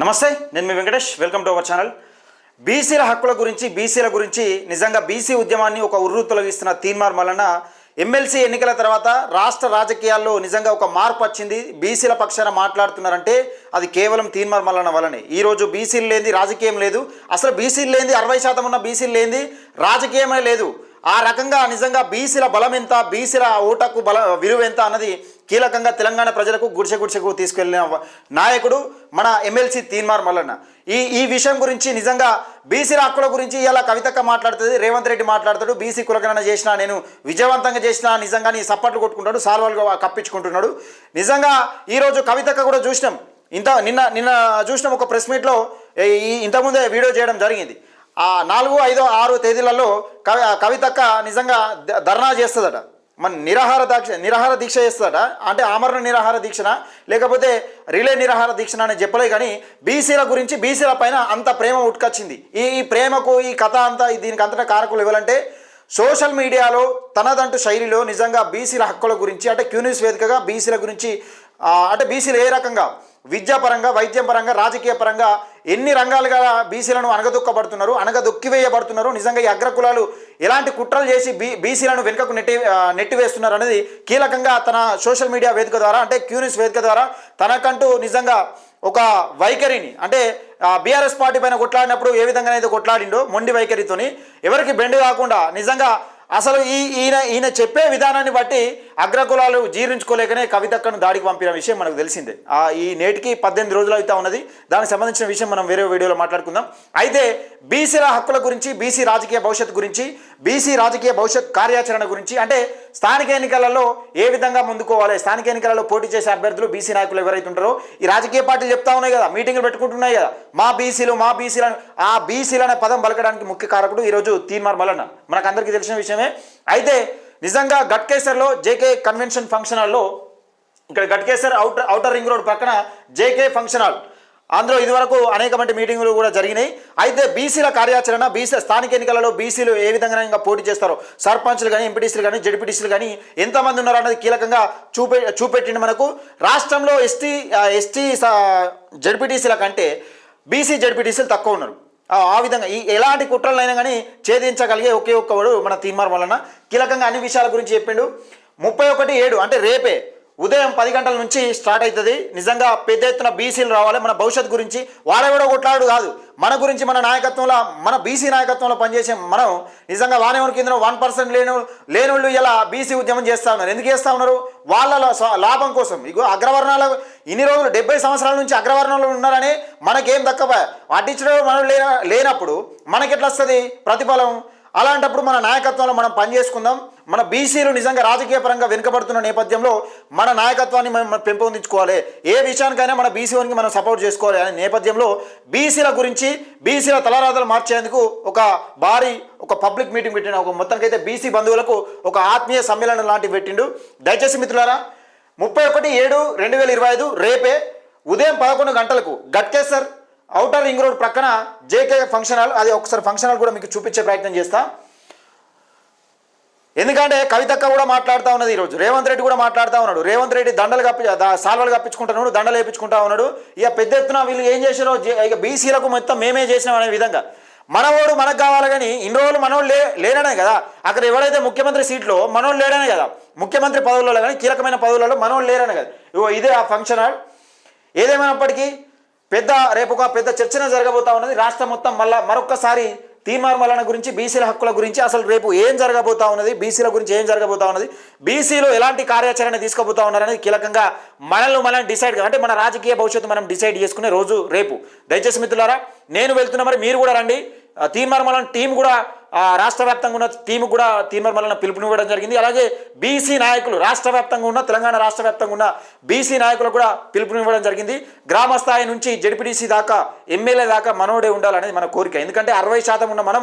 నమస్తే నేను మీ Venkatesh. Welcome to our channel బీసీల హక్కుల గురించి బీసీల గురించి నిజంగా బీసీ ఉద్యమాన్ని ఒక ఉర్రు తొలగిస్తున్న తీర్మార్ వలన ఎమ్మెల్సీ ఎన్నికల తర్వాత రాష్ట్ర రాజకీయాల్లో నిజంగా ఒక మార్పు వచ్చింది. బీసీల పక్షాన మాట్లాడుతున్నారంటే అది కేవలం తీర్మార్ మల్లన వలనే ఈరోజు బీసీలు లేనిది రాజకీయం లేదు. అసలు బీసీలు లేనిది అరవై శాతం ఉన్న బీసీలు లేని రాజకీయమే లేదు. ఆ రకంగా నిజంగా బీసీల బలం ఎంత బీసీల ఓటకు బల విలువ ఎంత అన్నది కీలకంగా తెలంగాణ ప్రజలకు గుడిసె గుడిసెకు తీసుకెళ్ళిన నాయకుడు మన ఎమ్మెల్సీ తీన్మార్ మల్లన్న. ఈ ఈ విషయం గురించి నిజంగా బీసీల హక్కుల గురించి ఇలా కవితక్క మాట్లాడుతుంది రేవంత్ రెడ్డి మాట్లాడతాడు బీసీ కులగణన చేసిన నేను విజయవంతంగా చేసిన నిజంగా నీ సప్పట్లు కొట్టుకుంటాడు సాల్వాలుగా కప్పించుకుంటున్నాడు. నిజంగా ఈరోజు కవితక్క కూడా చూసినాం. ఇంత నిన్న నిన్న చూసినాం ఒక ప్రెస్ మీట్లో ఈ ఇంతకుముందే వీడియో చేయడం జరిగింది. ఆ నాలుగు ఐదో ఆరు తేదీలలో కవి కవితక్క నిజంగా ధర్నా చేస్తుందట. మన నిరాహార దీక్ష నిరాహార దీక్ష చేస్తాడ అంటే ఆమరణ నిరాహార దీక్షన? లేకపోతే రిలే నిరాహార దీక్షన అని చెప్పలే కానీ బీసీల గురించి బీసీల పైన అంత ప్రేమ ఉట్కొచ్చింది. ఈ ఈ ప్రేమకు ఈ కథ అంతా దీనికి అంతటా కారకులు ఇవ్వాలంటే సోషల్ మీడియాలో తనదంటూ శైలిలో నిజంగా బీసీల హక్కుల గురించి అంటే క్యూనిస్ వేదికగా బీసీల గురించి అంటే బీసీలు ఏ రకంగా విద్యాపరంగా వైద్యం పరంగా రాజకీయ పరంగా ఎన్ని రంగాలుగా బీసీలను అనగదొక్కబడుతున్నారు అనగదొక్కివేయబడుతున్నారు నిజంగా ఈ అగ్రకులాలు ఎలాంటి కుట్రలు చేసి బీ బీసీలను వెనుకకు నెట్టి నెట్టివేస్తున్నారు అనేది కీలకంగా తన సోషల్ మీడియా వేదిక ద్వారా అంటే క్యూనిస్ వేదిక ద్వారా తనకంటూ నిజంగా ఒక వైఖరిని అంటే బీఆర్ఎస్ పార్టీ పైన కొట్లాడినప్పుడు ఏ విధంగా అయితే కొట్లాడిండో మొండి వైఖరితోని ఎవరికి బెండు కాకుండా నిజంగా అసలు ఈ ఈయన ఈయన చెప్పే విధానాన్ని బట్టి అగ్రకులాలు జీర్ణించుకోలేకనే కవితక్కను దాడికి పంపిన విషయం మనకు తెలిసిందే. ఆ ఈ నేటికి పద్దెనిమిది రోజులు అయితే ఉన్నది. దానికి సంబంధించిన విషయం మనం వేరే వీడియోలో మాట్లాడుకుందాం. అయితే బీసీల హక్కుల గురించి బీసీ రాజకీయ భవిష్యత్తు గురించి బీసీ రాజకీయ భవిష్యత్ కార్యాచరణ గురించి అంటే స్థానిక ఎన్నికలలో ఏ విధంగా ముందుకోవాలి? స్థానిక ఎన్నికలలో పోటీ చేసే అభ్యర్థులు బీసీ నాయకులు ఎవరైతే ఉంటారో ఈ రాజకీయ పార్టీలు చెప్తా ఉన్నాయి కదా మీటింగ్లు పెట్టుకుంటున్నాయి కదా. మా బీసీలు మా బీసీలను ఆ బీసీలు అనే పదం పలకడానికి ముఖ్య కారకుడు ఈరోజు తీన్మార్ మల్లన్న. మనకు అందరికీ తెలిసిన విషయమే. అయితే నిజంగా గట్కేసర్లో జేకే కన్వెన్షన్ ఫంక్షన్ హాల్లో ఇక్కడ Ghatkesar outer outer ring road పక్కన జేకే ఫంక్షన్ హాల్ అందులో ఇదివరకు అనేకమంటి మీటింగులు కూడా జరిగినాయి. అయితే బీసీల కార్యాచరణ బీసీ స్థానిక ఎన్నికలలో బీసీలు ఏ విధంగా ఇంకా పోటీ చేస్తారో సర్పంచ్లు కానీ ఎంపీటీసీలు కానీ జడ్పీటీసీలు కానీ ఎంతమంది ఉన్నారు అన్నది కీలకంగా చూపె చూపెట్టింది మనకు. రాష్ట్రంలో ఎస్టీ ఎస్టీ జడ్పీటీసీల కంటే బీసీ జడ్పీటీసీలు తక్కువ ఉన్నారు. ఆ విధంగా ఈ ఎలాంటి కుట్రలైనా కానీ ఛేదించగలిగే ఒకే ఒక్కవాడు మన తీర్మార్ వలన కీలకంగా అన్ని విషయాల గురించి చెప్పిండు. ముప్పై ఒకటి ఏడు అంటే రేపే ఉదయం పది గంటల నుంచి స్టార్ట్ అవుతుంది. నిజంగా పెద్ద ఎత్తున బీసీలు రావాలి. మన భవిష్యత్తు గురించి వాడెవడో కొట్లాడు కాదు. మన గురించి మన నాయకత్వంలో మన బీసీ నాయకత్వంలో పనిచేసే మనం నిజంగా వానేవన్ కింద వన్ పర్సెంట్ లేని లేనోళ్ళు ఇలా బీసీ ఉద్యమం చేస్తూ ఉన్నారు. ఎందుకు చేస్తూ ఉన్నారు? వాళ్ళ లాభం కోసం. ఇగో అగ్రవర్ణాల ఇన్ని రోజులు డెబ్బై సంవత్సరాల నుంచి అగ్రవర్ణంలో ఉన్నారని మనకేం దక్కబ అడ్డించడం మనం లేనప్పుడు మనకి ఎట్లా వస్తుంది ప్రతిఫలం? అలాంటప్పుడు మన నాయకత్వంలో మనం పనిచేసుకుందాం. మన బీసీలు నిజంగా రాజకీయ పరంగా వెనుకబడుతున్న నేపథ్యంలో మన నాయకత్వాన్ని మనం పెంపొందించుకోవాలి. ఏ విషయానికైనా మన బీసీకి మనం సపోర్ట్ చేసుకోవాలి అనే నేపథ్యంలో బీసీల గురించి బీసీల తలరాతలు మార్చేందుకు ఒక భారీ ఒక పబ్లిక్ మీటింగ్ పెట్టిన ఒక మొత్తానికైతే బీసీ బంధువులకు ఒక ఆత్మీయ సమ్మేళనం లాంటివి పెట్టిండు. దయచేసి మిత్రులారా ముప్పై ఒకటి ఏడు రెండు వేల ఇరవై ఐదు రేపే ఉదయం పదకొండు గంటలకు గట్కేసర్ అవుటర్ రింగ్ రోడ్ ప్రక్కన జేకే ఫంక్షన్ హాల్ అది ఒకసారి ఫంక్షన్ హాల్ కూడా మీకు చూపించే ప్రయత్నం చేస్తా. ఎందుకంటే కవితక్క కూడా మాట్లాడుతూ ఉన్నది ఈరోజు రేవంత్ రెడ్డి కూడా మాట్లాడుతూ ఉన్నాడు. రేవంత్ రెడ్డి దండలు కప్పి దా- సాల్వలు కప్పించుకుంటున్నాడు దండలు వేయించుకుంటా ఉన్నాడు. ఇక పెద్ద ఎత్తున వీళ్ళు ఏం చేశారో ఇక బీసీలకు మొత్తం మేమే చేసినాం అనే విధంగా. మనవాడు మనకు కావాలి కానీ ఇన్ని రోజులు మనోడు లే లేడనే కదా. అక్కడ ఎవరైతే ముఖ్యమంత్రి సీట్లో మనోడు లేడనే కదా. ముఖ్యమంత్రి పదవులలో కానీ కీలకమైన పదవులలో మనోడు లేరనే కదా. ఇగో ఇదే ఆ ఫంక్షన్ హాల్. ఏదేమైనప్పటికీ పెద్ద రేపు ఒక పెద్ద చర్చన జరగబోతా ఉన్నది. రాష్ట్రం మొత్తం మళ్ళా మరొక్కసారి తీర్మార్ మల్లన గురించి బీసీల హక్కుల గురించి అసలు రేపు ఏం జరగబోతా ఉన్నది బీసీల గురించి ఏం జరగబోతా ఉన్నది బీసీలు ఎలాంటి కార్యాచరణ తీసుకోబోతా ఉన్నారనేది కీలకంగా మనల్ని మనం డిసైడ్ అంటే మన రాజకీయ భవిష్యత్తు మనం డిసైడ్ చేసుకునే రోజు రేపు. దయచేసి మిత్రులారా నేను వెళ్తున్నా మరి మీరు కూడా రండి. ఆ మలన్ టీం కూడా రాష్ట్ర వ్యాప్తంగా ఉన్న టీం కూడా తీర్మార్ మల్లన పిలుపునివ్వడం జరిగింది. అలాగే బీసీ నాయకులు రాష్ట్ర వ్యాప్తంగా ఉన్న తెలంగాణ రాష్ట్ర వ్యాప్తంగా ఉన్న బీసీ నాయకులు కూడా పిలుపునివ్వడం జరిగింది. గ్రామ స్థాయి నుంచి జడ్పీటీసీ దాకా ఎమ్మెల్యే దాకా మనోడే ఉండాలనేది మన కోరిక. ఎందుకంటే అరవై శాతం ఉన్న మనం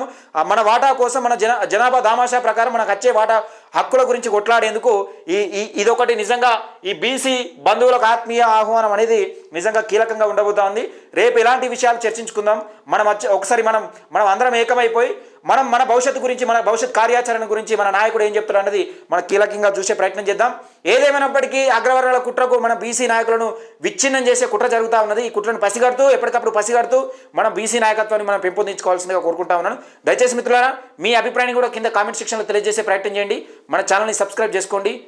మన వాటా కోసం మన జన జనాభా దామాషా ప్రకారం మనకు వచ్చే వాటా హక్కుల గురించి కొట్లాడేందుకు ఈ ఈ ఇదొకటి నిజంగా ఈ బీసీ బంధువులకు ఆత్మీయ ఆహ్వానం అనేది నిజంగా కీలకంగా ఉండబోతోంది. రేపు ఇలాంటి విషయాలు చర్చించుకుందాం. మనం వచ్చి ఒకసారి మనం మనం అందరం ఏకమైపోయి మనం మన భవిష్యత్తు గురించి మన భవిష్యత్ కార్యాచరణ గురించి మన నాయకుడు ఏం చెప్తాడు అన్నది మనం కీలకంగా చూసే ప్రయత్నం చేద్దాం. ఏదేమైనప్పటికీ అగ్రవర్ణాల కుట్రకు మన బీసీ నాయకులను విచ్ఛిన్నం చేసే కుట్ర జరుగుతూ ఉన్నది. ఈ కుట్రను పసిగడుతూ ఎప్పటికప్పుడు పసిగడుతూ మన బీసీ నాయకత్వాన్ని మనం పెంపొందించుకోవాల్సిందిగా కోరుకుంటా ఉన్నాను. దయచేసి మిత్రులారా మీ అభిప్రాయాన్ని కూడా కింద కామెంట్ సెక్షన్లో తెలియజేసే ప్రయత్నం చేయండి. మన ఛానల్ని సబ్స్క్రైబ్ చేసుకోండి.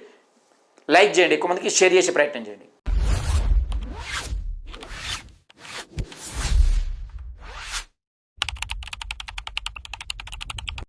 లైక్ చేయండి. ఎక్కువ మందికి షేర్ చేసే ప్రయత్నం చేయండి.